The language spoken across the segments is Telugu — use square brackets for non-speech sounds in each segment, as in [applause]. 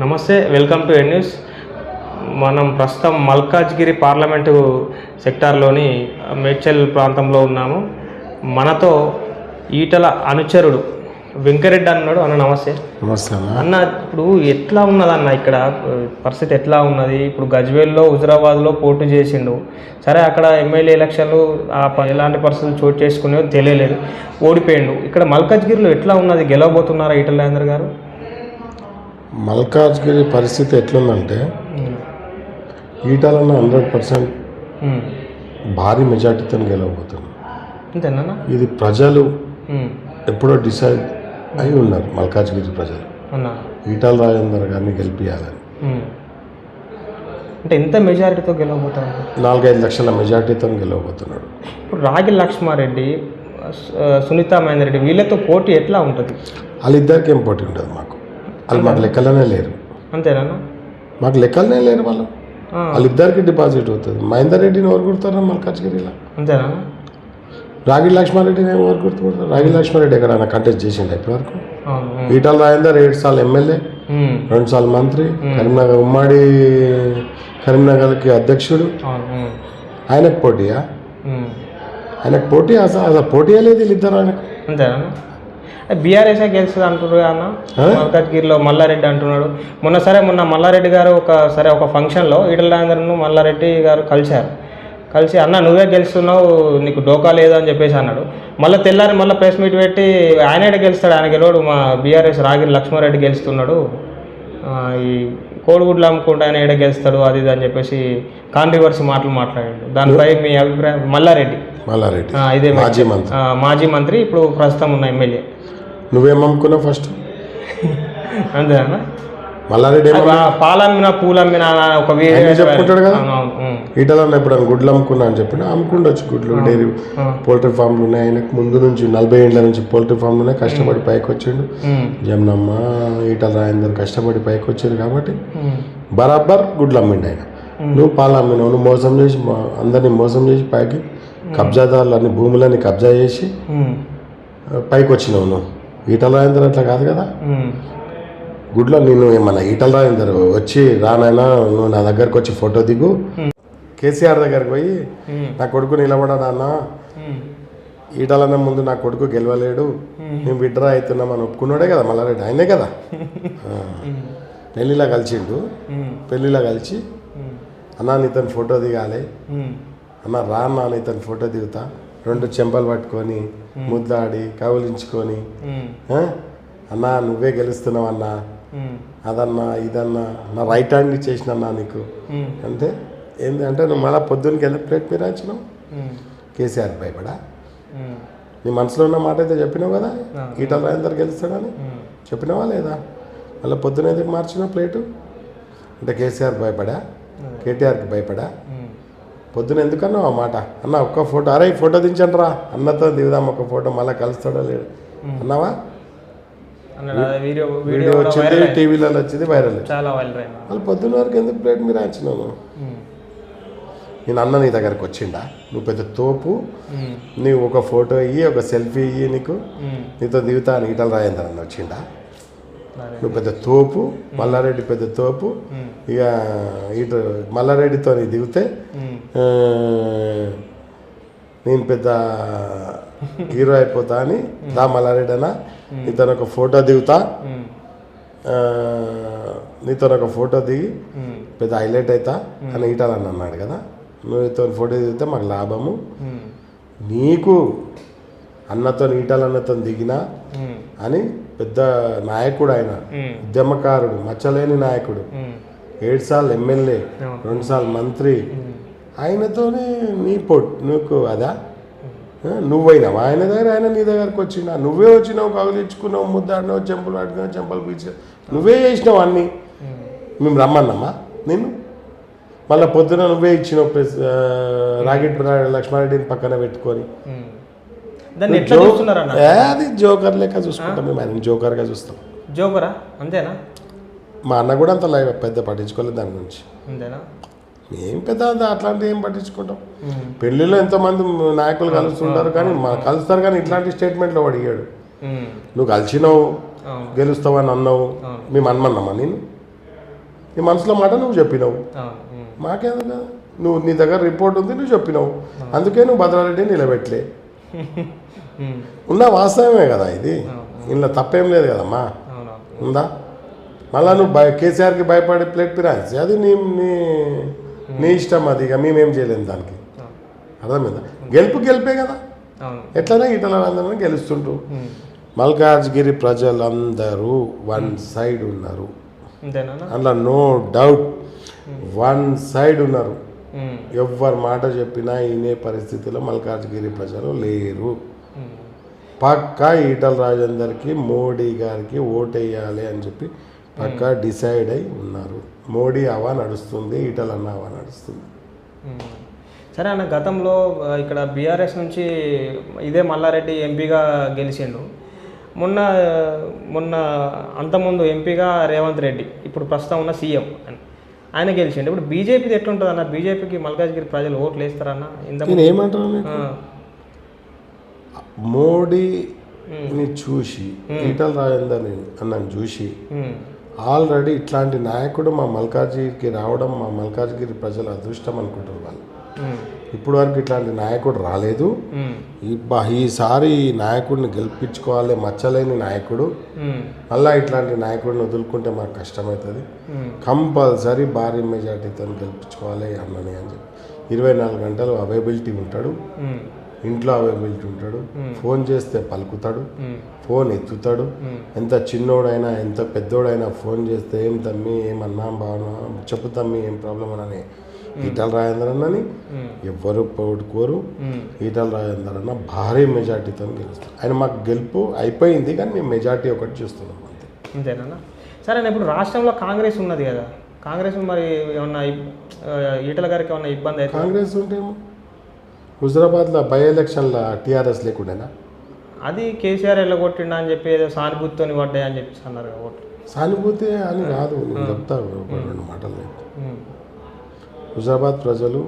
నమస్తే వెల్కమ్ టు ఎన్ న్యూస్ మనం ప్రస్తుతం మల్కాజ్గిరి పార్లమెంటు సెక్టార్లోని మేడ్చల్ ప్రాంతంలో ఉన్నాము. మనతో ఈటల అనుచరుడు వెంకరెడ్డి అన్నాడు. అన్న నమస్తే. నమస్తే అన్న. అన్న ఇప్పుడు ఎట్లా ఉన్నదన్న ఇక్కడ? పరిస్థితి ఎట్లా ఉన్నది? ఇప్పుడు గజ్వేల్లో హుజరాబాద్లో పోటీ చేసిండు. సరే అక్కడ ఎమ్మెల్యే ఎలక్షన్లు ఆ ప- ఎలాంటి పరిస్థితులు చోటు చేసుకునేవో తెలియలేదు. ఓడిపోయిండు. ఇక్కడ మల్కాజ్గిరిలో ఎట్లా ఉన్నది? గెలవబోతున్నారా ఈటల రాజేందర్ గారు? మల్కాజ్గిరి పరిస్థితి ఎట్లుందంటే. ఈటాలన్న హండ్రెడ్ పర్సెంట్. భారీ మెజార్టీతో గెలవబోతుంది. అంతేనా ఇది ప్రజలు. ఎప్పుడో డిసైడ్ అయి ఉన్నారు మల్కాజ్గిరి ప్రజలు. ఈటాల రాజేందర్ గారిని గెలిపియాలని. అంటే ఎంత మెజారిటీతో గెలవబోతారు నాలుగైదు లక్షల మెజార్టీతో గెలవబోతున్నాడు. ఇప్పుడు రాగి లక్ష్మారెడ్డి సునీతా మహేందర్ రెడ్డి వీళ్ళతో పోటీ ఎట్లా ఉంటుంది? వాళ్ళిద్దరికి ఏం పోటీ ఉంటుంది మాకు? వాళ్ళు మాకు లెక్కలనే లేరు. అంతేనా? మాకు లెక్కలనే లేరు వాళ్ళు. వాళ్ళిద్దరికి డిపాజిట్ అవుతుంది. మహేందర్ రెడ్డిని ఎవరు కొడతారు మల్కాజ్గిరిలో అంతేనా? రాగి లక్ష్మారెడ్డిని ఎవరు గుర్తుకుంటారు రాగి లక్ష్మారెడ్డి ఎక్కడైనా కంటెస్ట్ చేసిండు ఇప్పటివరకు. ఈటల రాజేందర్ ఏడు సార్లు ఎమ్మెల్యే. రెండు సార్లు మంత్రి కరీంనగర్ ఉమ్మడి కరీంనగర్కి అధ్యక్షుడు. ఆయనకు పోటీయా. ఆయనకు పోటీ అసలు అసలు పోటీ లేదు వీళ్ళిద్దరు ఆయనకు. అంతేనా బీఆర్ఎస్ గెలుస్తుంది అంటున్నారు అన్న. మల్కాజ్గిరిలో మల్లారెడ్డి అంటున్నాడు. మొన్న సరే మొన్న మల్లారెడ్డి గారు ఒక సరే ఒక ఫంక్షన్లో ఈటల రాజేందర్ను మల్లారెడ్డి గారు కలిశారు. కలిసి అన్న నువ్వే గెలుస్తున్నావు నీకు డోకా లేదు అని చెప్పేసి అన్నాడు. మళ్ళీ తెల్లారి మళ్ళీ ప్రెస్ మీట్ పెట్టి ఆయనే గెలుస్తాడు ఆయన గెలవడు మా బీఆర్ఎస్ రాగిరి లక్ష్మారెడ్డి గెలుస్తున్నాడు. ఈ కోడిగుడ్లు అమ్ముకుంటే ఆయన ఏడ గెలుస్తాడు అది ఇది అని చెప్పేసి కాంట్రవర్సీ మాటలు మాట్లాడాడు. దానిపై మీ అభిప్రాయం? మల్లారెడ్డి. మల్లారెడ్డి. ఇదే మాజీ మంత్రి. మాజీ మంత్రి ఇప్పుడు ప్రస్తుతం ఉన్న ఎమ్మెల్యే. నువ్వేమనుకున్నావు ఫస్ట్ అంతేనా మల్లారెడ్డి పాలమ్మిన పూలమ్మిన ఒక చెప్పుకుంటాడు కదా. ఈటలన్న ఇప్పుడు గుడ్లు అమ్ముకున్నా అని చెప్పిన అమ్ముకుండొచ్చు గుడ్లు. డైరీ. పోల్ట్రీ ఫామ్లు ఉన్నాయి. ఆయనకు ముందు నుంచి నలభై ఏళ్ళ నుంచి పోల్ట్రీ ఫామ్లు ఉన్నాయి. కష్టపడి పైకి వచ్చిండు జమునమ్మ ఈటల రాజేందర్ కష్టపడి పైకి వచ్చారు కాబట్టి బరాబర్ గుడ్లు అమ్మిండు ఆయన. నువ్వు పాలు అమ్మినావు నువ్వు మోసం చేసి అందరినీ మోసం చేసి పైకి కబ్జాదారులు అన్ని భూములన్నీ కబ్జా చేసి పైకి వచ్చినావు నువ్వు. ఈటల రాజేందర్ అట్లా కాదు కదా? గుడ్లో నేను ఏమన్నా ఈటల రాజేందర్ వచ్చి రానైనా నువ్వు నా దగ్గరకు వచ్చి ఫోటో దిగు. కేసీఆర్ దగ్గరకు పోయి నా కొడుకు నిలబడా నాన్న. ఉమ్, ఈటలన్న ముందు నా కొడుకు గెలవలేడు. మేము విడ్రా అవుతున్నామని ఒప్పుకున్నాడే కదా మల్లారెడ్డి? ఆయనే కదా. [laughs] పెళ్ళిలా కలిసిండు. పెళ్ళిలా కలిసి అన్నా నీతను ఫోటో దిగాలి. అన్న రా అన్న నీతను ఫోటో దిగుతా. రెండు చెంపలు పట్టుకొని ముద్దాడి కౌలించుకొని? అన్నా నువ్వే గెలుస్తున్నావు అన్నా. అదన్నా ఇదన్నా నా రైట్ హ్యాండ్ చేసినన్నా నీకు. ఉమ్, అంతే? ఏంది అంటే నువ్వు మళ్ళీ పొద్దున్నకి వెళ్ళి ప్లేట్ మీద వచ్చినావు కేసీఆర్ భయపడా? నీ మనసులో ఉన్న మాట అయితే చెప్పినావు కదా. ఈటల రాజేందర్ గెలుస్తాడని? చెప్పినావా లేదా? మళ్ళీ పొద్దున ఎందుకు మార్చినావు ప్లేటు? అంటే కేసీఆర్ భయపడా? కేటీఆర్కి భయపడా? పొద్దున ఎందుకన్నావు ఆ మాట? అన్న ఒక్క ఫోటో. అరే ఫోటో దించండి రా అన్నతో దిగుదాం ఒక ఫోటో. మళ్ళీ కలుస్తాడో లేడు. అన్నావా? వీడియో వచ్చింది. టీవీలలో వచ్చింది వైరల్ చాలా వైరల్ అయింది. వాళ్ళు పొద్దున్న వరకు ఎందుకు ప్లేట్ మీరు ఉమ్, నేను అన్న నీ దగ్గరకు వచ్చిండా? నువ్వు పెద్ద తోపు. నీవు ఒక ఫోటో ఇయ్యి ఒక సెల్ఫీ ఇయ్యి నీకు. నీతో దిగుతా అని రాజేందర్ అన్న వచ్చిండా. నువ్వు పెద్ద తోపు మల్లారెడ్డి పెద్ద తోపు. ఇక ఇటు మల్లారెడ్డితో దిగితే నేను పెద్ద హీరో అయిపోతా అని దా మల్లారెడ్డి అన్న నీతో ఒక ఫోటో దిగుతా. నీతో ఒక ఫోటో దిగి పెద్ద హైలైట్ అవుతా అని ఈటాలని అన్నాడు కదా. నువ్వు నీతో ఫోటో దిగితే మాకు లాభము. నీకు అన్నతో ఈటాలన్నతో దిగినా అని పెద్ద నాయకుడు ఆయన ఉద్యమకారుడు మచ్చలేని నాయకుడు ఏడు సార్లు ఎమ్మెల్యే. రెండు సార్లు మంత్రి. ఆయనతోనే నీ పొట్ నీకు అదా? నువ్వైనావు? ఆయన దగ్గర ఆయన నీ దగ్గరకు వచ్చినా నువ్వే వచ్చినావు కౌలించుకున్నావు ముద్దాడినావు చెంపలు ఆడుకున్నావు చెంపలు పీల్చావు నువ్వే చేసినావు అన్నీ. మేము. రమ్మన్నామా నేను మళ్ళీ పొద్దున నువ్వే ఇచ్చినావు రాగిట్ లక్ష్మారెడ్డిని పక్కన పెట్టుకొని. దాన్ని ఎట్లా చూస్తున్నారన్న? అది జోకర్ లెక్క చూసుకుంటాం మేము ఆయన జోకర్గా చూస్తాం. జోకరా? అంతేనా? మా అన్న కూడా అంత లై- పెద్ద పట్టించుకోలేదు దాని గురించి. అంతేనా? ఏం పెద్ద అట్లాంటివి ఏం పట్టించుకుంటాం. పెళ్ళిలో ఎంతోమంది నాయకులు కలుస్తుంటారు కానీ మా కలుస్తారు కానీ ఇట్లాంటి స్టేట్మెంట్లో అడిగాడు నువ్వు కలిసినావు అవును. గెలుస్తావని అన్నావు. మేము అనమన్నామా నేను నీ మనసులో మాట నువ్వు చెప్పినావు. మాకేందుకు కదా? నువ్వు నీ దగ్గర రిపోర్ట్ ఉంది నువ్వు చెప్పినావు. అందుకే నువ్వు భద్రారెడ్డి నిలబెట్టలే. [laughs] ఉన్న వాస్తవమే కదా ఇది. ఇందులో తప్పేం లేదు కదమ్మా. ఉందా? మళ్ళా నువ్వు భయ కేసీఆర్కి భయపడి ప్లేట్ పిరాయించి అది నీ నీ నీ ఇష్టం అది ఇక. మేమేం చేయలేము దానికి. అర్థమైందా? గెలుపు గెలిపే కదా. ఎట్లనే ఈటల అందరూ గెలుస్తుంటారు ఉమ్. మల్కాజ్గిరి ప్రజలందరూ వన్ సైడ్ ఉన్నారు. అందులో నో డౌట్. వన్ సైడ్ ఉన్నారు. ఎవ్వరు మాట చెప్పినా ఈనే పరిస్థితిలో మల్కాజ్గిరి ప్రజలు లేరు. పక్కా ఈటల రాజేందర్కి మోడీ గారికి ఓటేయాలి అని చెప్పి పక్కా డిసైడ్ అయి ఉన్నారు. మోడీ అవా నడుస్తుంది ఈటల అన్న అవా నడుస్తుంది. సరే అన్న గతంలో ఇక్కడ బీఆర్ఎస్ నుంచి ఇదే మల్లారెడ్డి ఎంపీగా గెలిచిండు. మొన్న మొన్న అంతకుముందు ఎంపీగా రేవంత్ రెడ్డి ఇప్పుడు ప్రస్తుతం ఉన్న సీఎం. ఆయన గెలిచిండు. ఇప్పుడు బీజేపీది ఎట్లుంటుంది అన్న బీజేపీకి మల్కాజ్గిరి ప్రజలు ఓట్లు వేస్తారన్న? ఇంత ఆ, మోడీని చూసి ఈటల రాజేందర్ అన్నని చూసి ఆల్రెడీ ఇట్లాంటి నాయకుడు మా మల్కాజ్గిరికి రావడం మా మల్కాజ్గిరి ప్రజల అదృష్టం అనుకుంటారు వాళ్ళు. ఇప్పుడు వరకు ఇట్లాంటి నాయకుడు రాలేదు. ఈసారి ఈ నాయకుడిని గెలిపించుకోవాలి మచ్చలేని నాయకుడు. మళ్ళా ఇట్లాంటి నాయకుడిని వదులుకుంటే మాకు కష్టమవుతుంది. కంపల్సరీ భారీ మెజార్టీతో గెలిపించుకోవాలి అన్నని అని చెప్పి. ఇరవై నాలుగు గంటలు అవైలబిలిటీ ఉంటాడు. ఇంట్లో అవైలబిలిటీ ఉంటాడు ఫోన్ చేస్తే పలుకుతాడు ఫోన్ ఎత్తుతాడు. ఎంత చిన్నోడైనా ఎంత పెద్దోడైనా ఫోన్ చేస్తే ఏం తమ్మి ఏమన్నా బాగా చెప్పు తమ్మి ఏం ప్రాబ్లం అని ఈటల రాజేందర్ అన్నని ఉమ్, ఎవ్వరు పోగొట్టుకోరు ఈటల రాజేందర్ అన్న భారీ మెజార్టీతో గెలుస్తాం ఆయన మాకు గెలుపు అయిపోయింది కానీ మేము మెజార్టీ ఒకటి చూస్తున్నాం అంతే. అంతేనా? సరే అన్న, ఇప్పుడు రాష్ట్రంలో కాంగ్రెస్ ఉన్నది కదా. కాంగ్రెస్ మరి ఏమన్నా ఈటల గారికి ఏమన్నా ఇబ్బంది అయితే? కాంగ్రెస్ ఉంటేమో హుజరాబాద్లో బై ఎలక్షన్లో టీఆర్ఎస్ లేకుండేనా? అది కేసీఆర్ ఎల్లగొట్టిండా అని చెప్పి ఏదో సానుభూతితోని పడ్డాయి అని చెప్పేసి అన్నారు ఓట్లు సానుభూతి అని కాదు నేను చెప్తా రెండు మాటలు హుజరాబాద్ ప్రజలు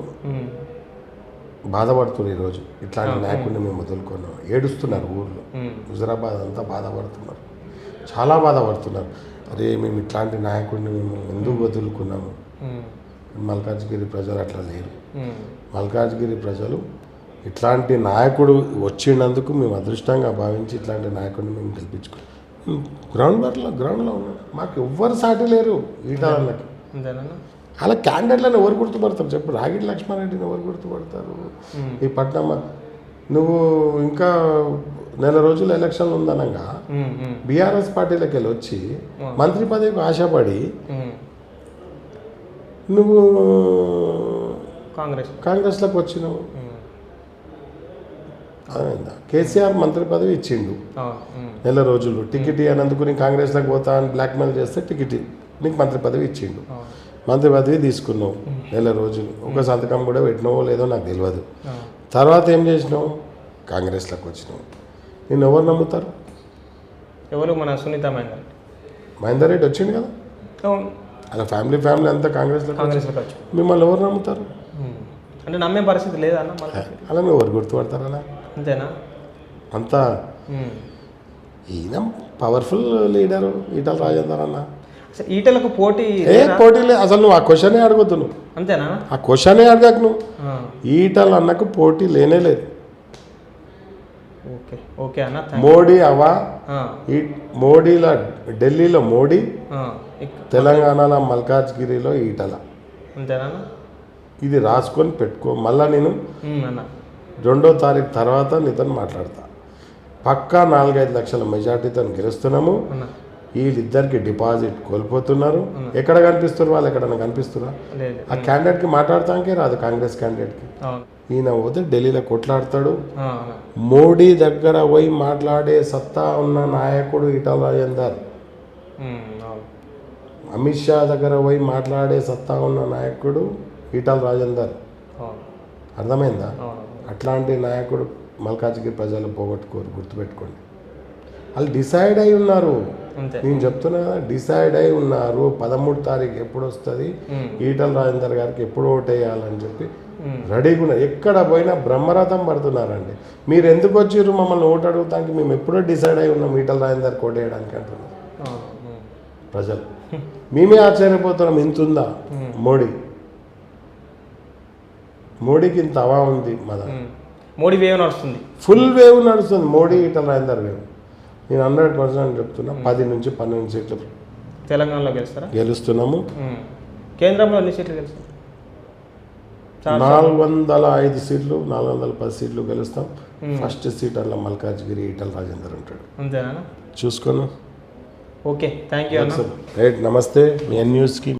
బాధపడుతున్నారు ఈరోజు ఇట్లాంటి నాయకుడిని మేము వదులుకున్నాం ఏడుస్తున్నారు ఊర్లో. హుజరాబాద్ అంతా బాధపడుతున్నారు. చాలా బాధపడుతున్నారు. అరే మేము ఇట్లాంటి నాయకుడిని మేము ఎందుకు వదులుకున్నాము? మల్కాజ్గిరి ప్రజలు అట్లా లేరు. మల్కాజ్గిరి ప్రజలు ఇట్లాంటి నాయకుడు వచ్చినందుకు మేము అదృష్టంగా భావించి ఇట్లాంటి నాయకుడిని మేము గెలిపించుకున్నాం. గ్రౌండ్ వర్లో గ్రౌండ్లో ఉన్నాం. మాకు ఎవ్వరు సాటి లేరు ఈటాలకి అలా క్యాండిడేట్లను ఎవరు గుర్తుపడతారు? చెప్పు రాగిడి లక్ష్మారెడ్డిని ఎవరు గుర్తుపడతారు? ఈ పట్నం నువ్వు ఇంకా నెల రోజులు ఎలక్షన్ ఉందనగా బీఆర్ఎస్ పార్టీలోకి వెళ్ళి వచ్చి మంత్రి పదవికి ఆశపడి. నువ్వు కాంగ్రెస్. కాంగ్రెస్లోకి వచ్చినావు. కేసీఆర్ మంత్రి పదవి ఇచ్చిండు. నెల రోజులు. టికెట్ ఇవ్వనందుకు నేను కాంగ్రెస్లోకి పోతా అని బ్లాక్మెయిల్ చేస్తే టికెట్ నీకు మంత్రి పదవి ఇచ్చిండు. మంత్రి పదవి తీసుకున్నావు నెల రోజులు. ఒక సంతకం కూడా పెట్టినావో లేదో నాకు తెలియదు. తర్వాత ఏం చేసినావు? కాంగ్రెస్లోకి వచ్చినావు. నేను ఎవరు నమ్ముతారు? ఎవరు? మన సునీత మహేందర్ మహేందర్ రెడ్డి వచ్చిండు కదా? అలా ఫ్యామిలీ ఫ్యామిలీ అంతా వచ్చి మిమ్మల్ని ఎవరు నమ్ముతారు. అంటే నమ్మే పరిస్థితి లేదా అన్న అలా నువ్వు ఎవరు గుర్తుపడతారు అలా? అంతేనా? అంతా. ఈయన పవర్ఫుల్ లీడరు ఈటల రాజేందర్ అన్న. ఈటలకు పోటీ ఏ పోటీ లేదు అసలు నువ్వు ఆ క్వశ్చనే అడగొద్దు నువ్వు. అంతేనా? ఆ క్వశ్చనే అడగకు నువ్వు. ఈటల అన్నకు పోటీ లేనే లేదు. ఓకే ఓకే అన్న మోడీ అవా ఈ మోడీలో ఢిల్లీలో మోడీ తెలంగాణలో మల్కాజ్గిరిలో ఈటల. అంతేనా? ఇది రాసుకొని పెట్టుకో. మళ్ళా నేను రెండో తారీఖు తర్వాత నీతో మాట్లాడతా. పక్కా నాలుగైదు లక్షల మెజార్టీతో గెలుస్తున్నాము. వీళ్ళిద్దరికి డిపాజిట్ కోల్పోతున్నారు. ఎక్కడ కనిపిస్తున్నారు? వాళ్ళు ఎక్కడైనా కనిపిస్తున్నా ఆ క్యాండిడేట్కి మాట్లాడటానికే రాదు కాంగ్రెస్ క్యాండిడేట్కి. ఈయన పోతే ఢిల్లీలో కొట్లాడతాడు. మోడీ దగ్గర పోయి మాట్లాడే సత్తా ఉన్న నాయకుడు ఈటల రాజేందర్. అమిత్ షా దగ్గర పోయి మాట్లాడే సత్తా ఉన్న నాయకుడు ఈటల రాజేందర్. అర్థమైందా? అట్లాంటి నాయకుడు మల్కాజ్గిరి ప్రజలు పోగొట్టుకోరు గుర్తుపెట్టుకోండి. వాళ్ళు డిసైడ్ అయి ఉన్నారు. నేను చెప్తున్నా కదా డిసైడ్ అయి ఉన్నారు. పదమూడు తారీఖు ఎప్పుడు వస్తుంది ఈటల రాజేందర్ గారికి ఎప్పుడు ఓటేయాలని చెప్పి రెడీగా ఉన్నారు. ఎక్కడ పోయినా బ్రహ్మరథం పడుతున్నారండి. మీరు ఎందుకు వచ్చిర్రు మమ్మల్ని ఓటు అడుగుతానికి? మేము ఎప్పుడో డిసైడ్ అయి ఉన్నాం ఈటల రాజేందర్ ఓటేయడానికి అంటున్నారు. ప్రజలు. [laughs] మేమే ఆశ్చర్యపోతున్నాం. ఇంత ఉందా మోడీ. మోడీకి ఇంత అవా ఉంది మన. మోడీ వేవ్ నడుస్తుంది. ఫుల్ వేవ్ నడుస్తుంది. మోడీ ఇటల రాజేందర్ వేవ్. నేను హండ్రెడ్ పర్సెంట్ చెప్తున్నా పది నుంచి పన్నెండు సీట్లు. తెలంగాణలో గెలుస్తారా? గెలుస్తున్నాము. కేంద్రంలో ఎన్ని సీట్లు గెలుస్తారు? చాలా నాలుగు వందల ఐదు సీట్లు నాలుగు వందల పది సీట్లు గెలుస్తాం. ఫస్ట్ సీట్ అలా మల్కాజ్గిరి ఈటల రాజేందర్ ఉంటాడు. అంతేనా? చూసుకోను. ఓకే. థ్యాంక్ యూ రైట్ నమస్తే. మీ ఎన్ న్యూస్కి